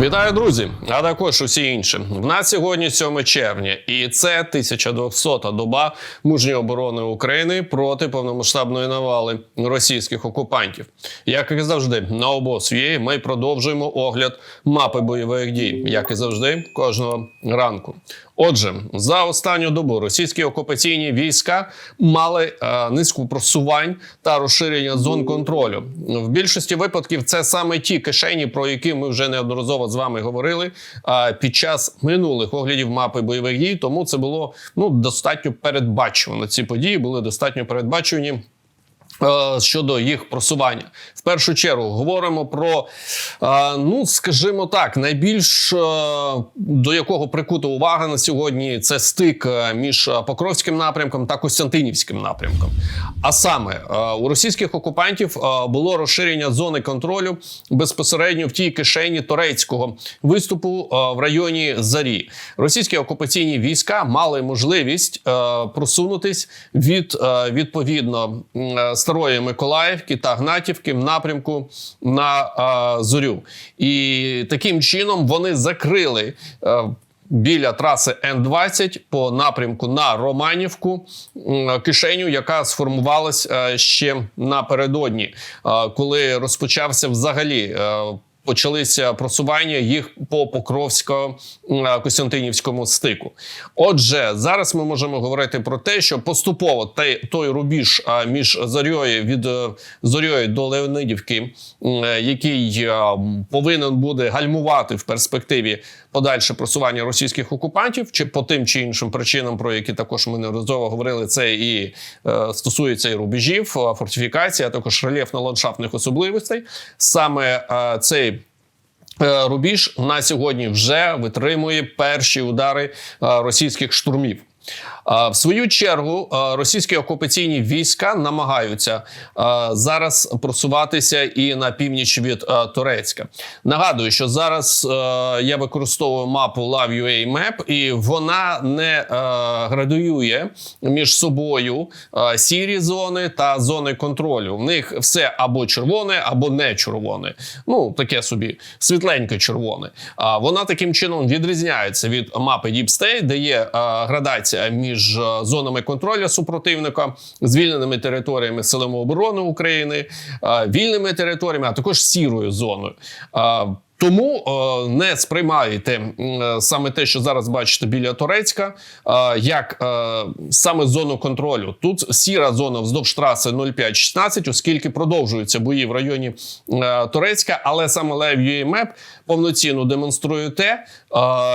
Вітаю, друзі! А також усі інші. В нас сьогодні 7 червня, і це 1200-та доба мужньої оборони України проти повномасштабної навали російських окупантів. Як і завжди, на обосвії ми продовжуємо огляд мапи бойових дій, як і завжди, кожного ранку. Отже, за останню добу російські окупаційні війська мали е, низку просувань та розширення зон контролю. В більшості випадків це саме ті кишені, про які ми вже неодноразово з вами говорили під час минулих оглядів мапи бойових дій. Тому це було ну достатньо передбачувано. Ці події були достатньо передбачувані. Е, Щодо їх просування, першу чергу говоримо про, е, ну скажімо так, найбільш е, до якого прикута увага на сьогодні це стик е, між Покровським напрямком та Костянтинівським напрямком. А саме у російських окупантів було розширення зони контролю безпосередньо в тій кишені турецького виступу в районі Зарі. Російські окупаційні війська мали можливість просунутись від відповідно старої Миколаївки та Гнатівки в напрямку на е, Зорю. І таким чином вони закрили. е, Біля траси Н-20 по напрямку на Романівку кишеню, яка сформувалась е, ще напередодні, е, коли розпочався взагалі. Почалися просування їх по Покровсько-Костянтинівському стику. Отже, зараз ми можемо говорити про те, що поступово той, рубіж між Зорьою від е, Зорьою до Леонидівки, е, який е, повинен буде гальмувати в перспективі подальше просування російських окупантів, чи по тим чи іншим причинам, про які також ми неодноразово говорили, це і стосується і рубежів, фортифікації, а також рельєфно-ландшафтних особливостей. Саме цей Рубіж на сьогодні вже витримує перші удари е, російських штурмів. В свою чергу російські окупаційні війська намагаються зараз просуватися і на північ від Турецька. Нагадую, що зараз я використовую мапу Love.ua Map, і вона не градуює між собою сірі зони та зони контролю. В них все або червоне, або не червоне. Ну таке собі світленьке червоне. А вона таким чином відрізняється від мапи Deep State, де є градація між е, зонами контролю супротивника, звільненими територіями силами оборони України, е, вільними територіями, а також сірою зоною. Тому е, не сприймайте е, саме те, що зараз бачите біля Турецька, е, як саме зону контролю. Тут сіра зона вздовж траси 0516, оскільки продовжуються бої в районі Турецька, але саме Live Map повноцінно демонструє те,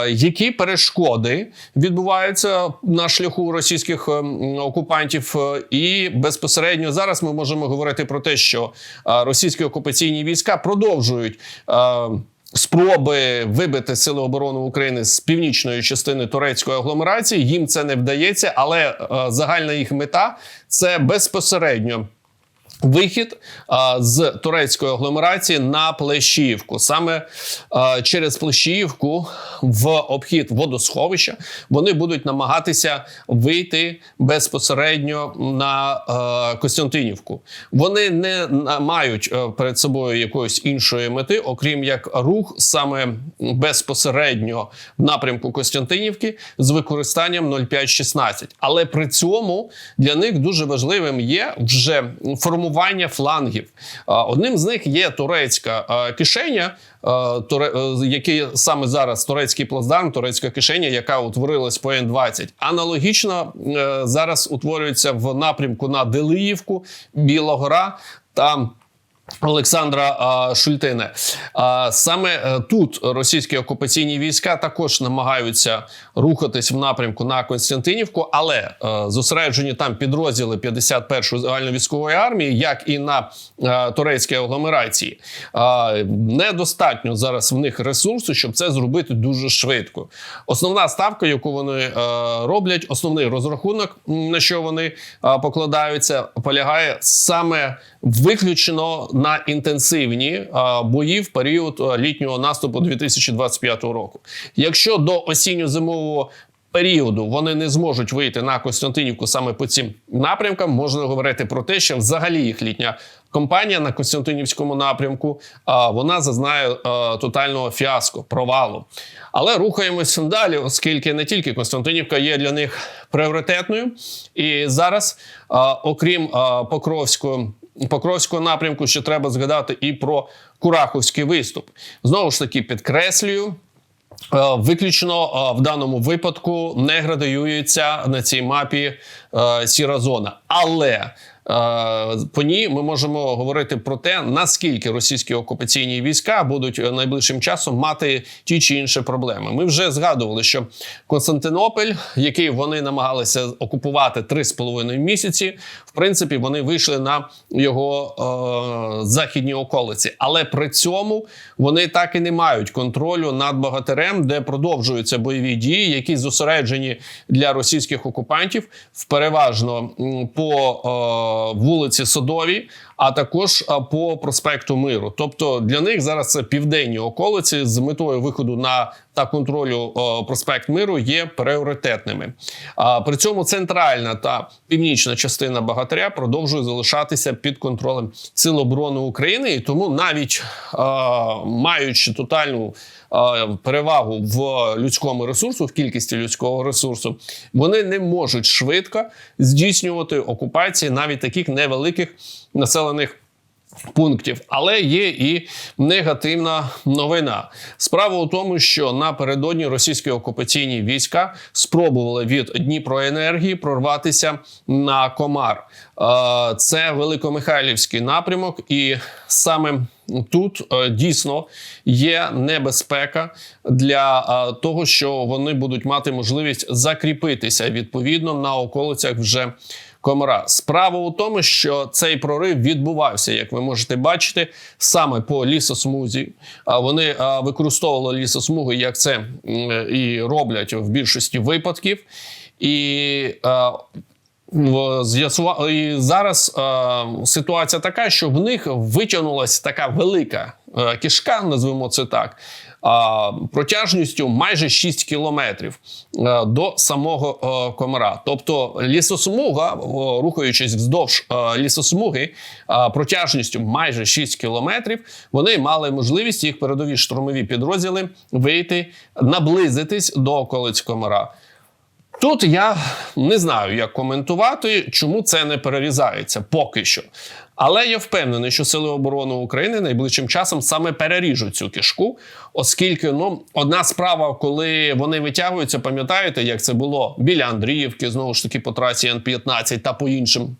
які перешкоди відбуваються на шляху російських е, окупантів. І безпосередньо зараз ми можемо говорити про те, що російські окупаційні війська продовжують. Спроби вибити сили оборони України з північної частини турецької агломерації їм це не вдається, але е, загальна їх мета це безпосередньо. Вихід а, з турецької агломерації на Плещіївку. Саме а, через Плещіївку в обхід водосховища вони будуть намагатися вийти безпосередньо на а, Костянтинівку. Вони не мають е, перед собою якоїсь іншої мети, окрім як рух саме безпосередньо в напрямку Костянтинівки з використанням 0516. Але при цьому для них дуже важливим є вже формування флангів. Одним з них є турецька кишеня, е, який саме зараз турецький плацдарм, турецька кишеня, яка утворилась по Н-20. Аналогічно е, зараз утворюється в напрямку на Делиївку, Білогора та Олександра Шультине. А, саме е, тут російські окупаційні війська також намагаються рухатись в напрямку на Константинівку, але е, зосереджені там підрозділи 51-ї загальновійськової армії, як і на е, турецькій агломерації. Недостатньо зараз в них ресурсу, щоб це зробити дуже швидко. Основна ставка, яку вони роблять, основний розрахунок, на що вони покладаються, полягає саме виключено на інтенсивні бої в період літнього наступу 2025 року. Якщо до осінньо-зимового періоду вони не зможуть вийти на Костянтинівку саме по цим напрямкам, можна говорити про те, що взагалі їх літня компанія на Костянтинівському напрямку вона зазнає тотального фіаско, провалу. Але рухаємось далі, оскільки не тільки Костянтинівка є для них пріоритетною, і зараз, окрім а, Покровського. Напрямку ще треба згадати і про Кураховський виступ. Знову ж таки, підкреслюю, е, виключно е, в даному випадку не градуюється на цій мапі е, сіра зона. Але по ній ми можемо говорити про те, наскільки російські окупаційні війська будуть е, найближчим часом мати ті чи інші проблеми. Ми вже згадували, що Константинополь, який вони намагалися окупувати 3,5 місяці, в принципі, вони вийшли на його е, західні околиці, але при цьому вони так і не мають контролю над Богатирем, де продовжуються бойові дії, які зосереджені для російських окупантів переважно по е, вулиці Садовій, а також по проспекту Миру. Тобто для них зараз це південні околиці з метою виходу на та контролю проспект Миру є пріоритетними. При цьому центральна та північна частина Богатиря продовжує залишатися під контролем Сил оборони України, і тому навіть маючи тотальну перевагу в людському ресурсу, в кількості людського ресурсу, вони не можуть швидко здійснювати окупації навіть таких невеликих населених. Пунктів, але є і негативна новина. Справа у тому, що напередодні російські окупаційні війська спробували від Дніпроенергії прорватися на Комар. Е, Це Великомихайлівський напрямок, і саме тут е, дійсно є небезпека для е, того, що вони будуть мати можливість закріпитися відповідно на околицях вже. Комара. Справа у тому, що цей прорив відбувався, як ви можете бачити, саме по лісосмузі. Вони використовували лісосмуги, як це і роблять в більшості випадків. І і зараз е, ситуація така, що в них витягнулася така велика е, кишка, назвемо це так, е, протяжністю майже 6 кілометрів до самого комара. Тобто лісосмуга, рухаючись вздовж лісосмуги, протяжністю майже 6 кілометрів, вони мали можливість їх передові штурмові підрозділи вийти, наблизитись до околиць комара. Тут я не знаю, як коментувати, чому це не перерізається поки що. Але я впевнений, що Сили оборони України найближчим часом саме переріжуть цю кишку, оскільки ну одна справа, коли вони витягуються, пам'ятаєте, як це було біля Андріївки, знову ж таки по трасі Н-15 та по іншим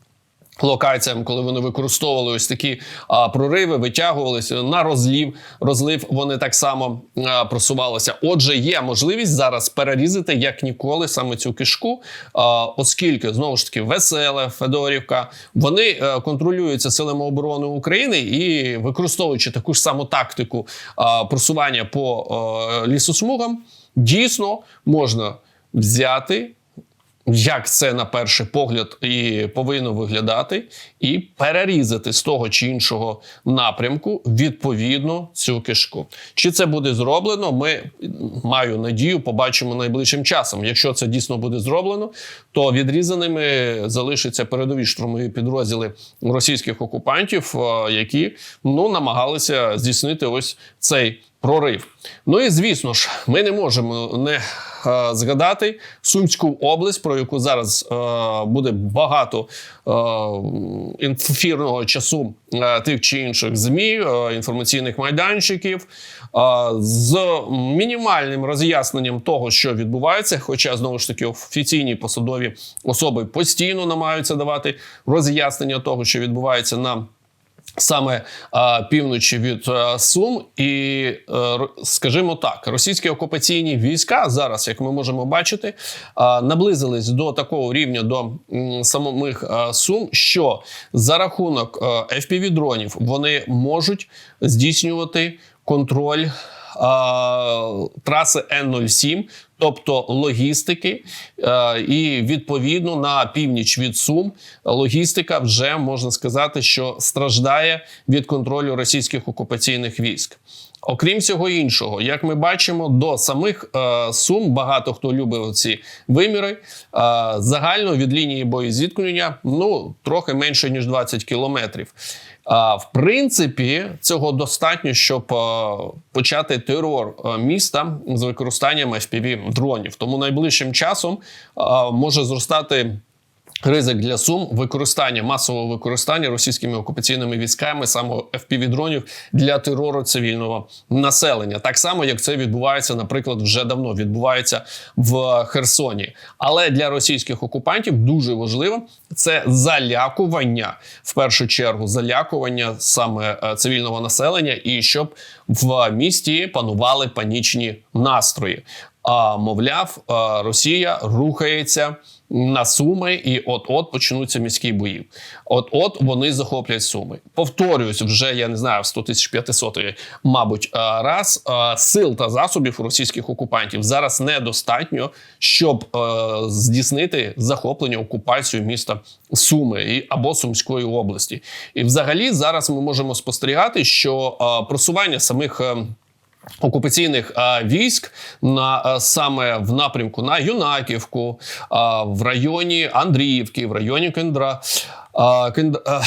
локаціям, коли вони використовували ось такі а, прориви, витягувалися на розлів. Розлив вони так само а, просувалися. Отже, є можливість зараз перерізати як ніколи саме цю кишку, а, оскільки знову ж таки Веселе, Федорівка, вони е, контролюються силами оборони України і використовуючи таку ж саму тактику а, просування по е, лісосмугам, дійсно можна взяти як це на перший погляд і повинно виглядати, і перерізати з того чи іншого напрямку відповідно цю кишку. Чи це буде зроблено? Ми маю надію, побачимо найближчим часом. Якщо це дійсно буде зроблено, то відрізаними залишаться передові штурмові підрозділи російських окупантів, які ну намагалися здійснити ось цей прорив. Ну і звісно ж, ми не можемо не е, згадати Сумську область, про яку зараз е, буде багато е, ефірного часу е, тих чи інших змі, е, інформаційних майданчиків. е, З мінімальним роз'ясненням того, що відбувається, хоча знову ж таки офіційні посадові особи постійно намагаються давати роз'яснення того, що відбувається на саме а, півночі від а, Сум, і е, скажімо так, російські окупаційні війська зараз, як ми можемо бачити, а, наблизились до такого рівня до м, самих а, Сум, що за рахунок а, fpv дронів вони можуть здійснювати контроль. Траси Н-07, тобто логістики, і відповідно на північ від Сум логістика вже можна сказати, що страждає від контролю російських окупаційних військ. Окрім всього іншого, як ми бачимо, до самих е, сум багато хто любив ці виміри. Е, загально від лінії боєзіткнення ну трохи менше ніж 20 кілометрів. А в принципі, цього достатньо, щоб е, почати терор е, міста з використанням fpv дронів. Тому найближчим часом е, може зростати. Ризик для сум використання масового використання російськими окупаційними військами саме FPV-дронів для терору цивільного населення, так само як це відбувається, наприклад, вже давно відбувається в Херсоні. Але для російських окупантів дуже важливо це залякування в першу чергу, залякування саме е, цивільного населення, і щоб в місті панували панічні настрої. А мовляв, е, Росія рухається на суми, і от-от почнуться міські бої. От-от вони захоплять суми. Повторююсь, вже я не знаю, в 100 тисяч 500 мабуть, е, раз е, сил та засобів російських окупантів зараз недостатньо, щоб е, здійснити захоплення окупацію міста Суми або Сумської області. І, взагалі, зараз ми можемо спостерігати, що просування самих. Е, Окупаційних а, військ на а, саме в напрямку на Юнаківку, а, в районі Андріївки, в районі Кендра, а, Кенд, а,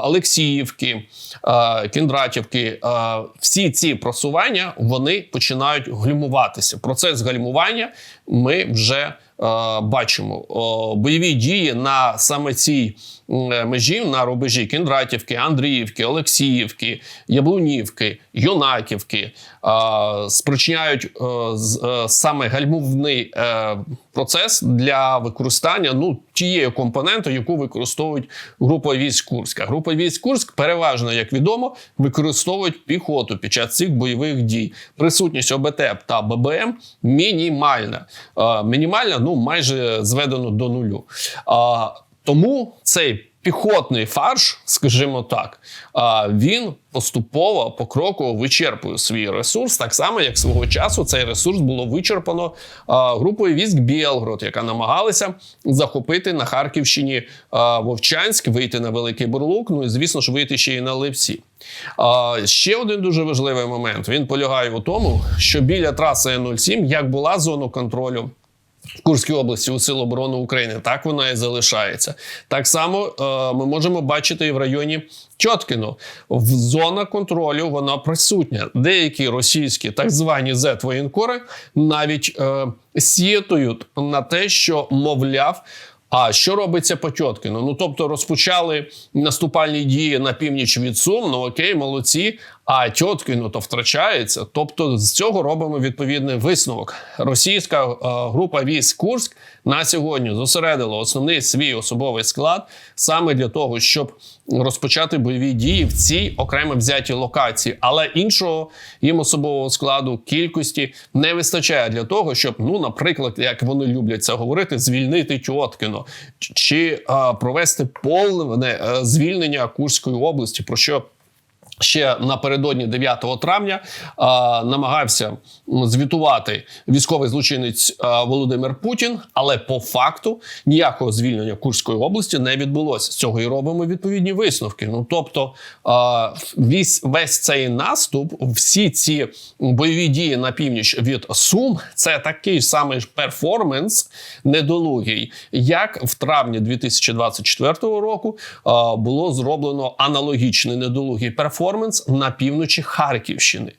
Олексіївки. А, всі ці просування вони починають гальмуватися. Процес гальмування ми вже е, бачимо. Бойові дії на саме цій межі на рубежі Кіндратівки, Андріївки, Олексіївки, Яблунівки, Юнаківки е, спричиняють е, е, саме гальмівний е, процес для використання ну тієї компоненти, яку використовують група військ Курська. Група військ Курськ переважно, як відомо, використовують піхоту під час цих бойових дій. Присутність ОБТ та ББМ мінімальна. Е, мінімальна, ну майже зведено до нулю. А, тому цей піхотний фарш, скажімо так, а, він поступово покроково вичерпує свій ресурс, так само як свого часу цей ресурс було вичерпано а, групою військ Білгород, яка намагалася захопити на Харківщині а, Вовчанськ, вийти на Великий Бурлук. Ну і звісно ж вийти ще й на Липсі. А, ще один дуже важливий момент. Він полягає у тому, що біля траси Н-07, як була зона контролю. В Курській області у Сил оборони України так вона і залишається. Так само е, ми можемо бачити і в районі Тьоткіно. В зона контролю вона присутня. Деякі російські так звані зет-воєнкори навіть е, сіятують на те, що мовляв. А що робиться по Тьоткіну? Ну тобто розпочали наступальні дії на північ від Сум. Ну окей, молодці. А Тьоткіну то втрачається. Тобто з цього робимо відповідний висновок. Російська е, група військ Курськ на сьогодні зосередила основний свій особовий склад саме для того, щоб розпочати бойові дії в цій окремо взятій локації, але іншого їм особового складу кількості не вистачає для того, щоб, ну, наприклад, як вони люблять це говорити, звільнити Тьоткіно чи- е, провести повне е, звільнення Курської області, про що ще напередодні 9 травня а, намагався звітувати військовий злочинець а, Володимир Путін, але по факту ніякого звільнення Курської області не відбулося. З цього і робимо відповідні висновки. Ну тобто, а, весь, весь цей наступ, всі ці бойові дії на північ від Сум, це такий самий перформанс недолугий, як в травні 2024 року а, було зроблено аналогічний недолугий перформанс на півночі Харківщини.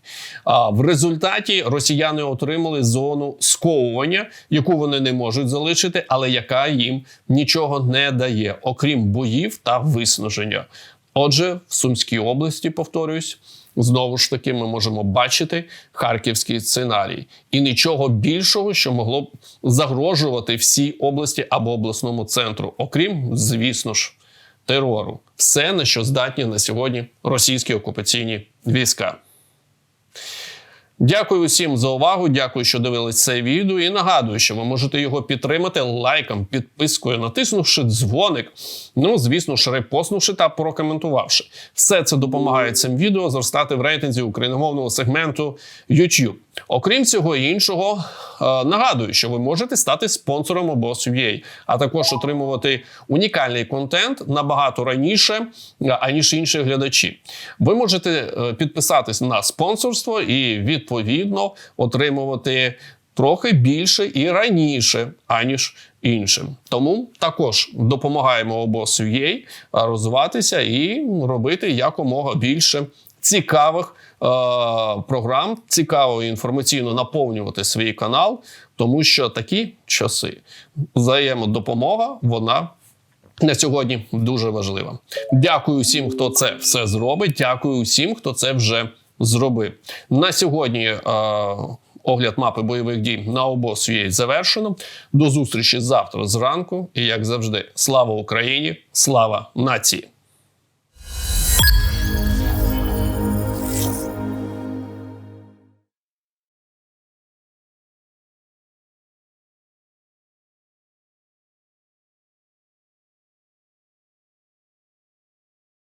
В результаті росіяни отримали зону сковування, яку вони не можуть залишити, але яка їм нічого не дає, окрім боїв та виснаження. Отже, в Сумській області, повторюсь, знову ж таки, ми можемо бачити харківський сценарій і нічого більшого, що могло б загрожувати всій області або обласному центру, окрім, звісно ж, терору. Все, на що здатні на сьогодні російські окупаційні війська. Дякую усім за увагу. Дякую, що дивились це відео. І нагадую, що ви можете його підтримати лайком, підпискою, натиснувши дзвоник. Ну, звісно ж, репостнувши та прокоментувавши. Все це допомагає цим відео зростати в рейтинзі україномовного сегменту YouTube. Окрім цього іншого, е, нагадую, що ви можете стати спонсором обос.ua, а також отримувати унікальний контент набагато раніше, е, аніж інші глядачі. Ви можете е, підписатись на спонсорство і відповідно отримувати трохи більше і раніше, аніж іншим. Тому також допомагаємо обос.ua розвиватися і робити якомога більше цікавих програм, цікаво і інформаційно наповнювати свій канал, тому що такі часи взаємодопомога, вона. На сьогодні дуже важлива. Дякую всім, хто це все зробить. Дякую всім, хто це вже зробив. На сьогодні е, огляд мапи бойових дій на обоз є завершено. До зустрічі завтра зранку. І як завжди, слава Україні, слава нації!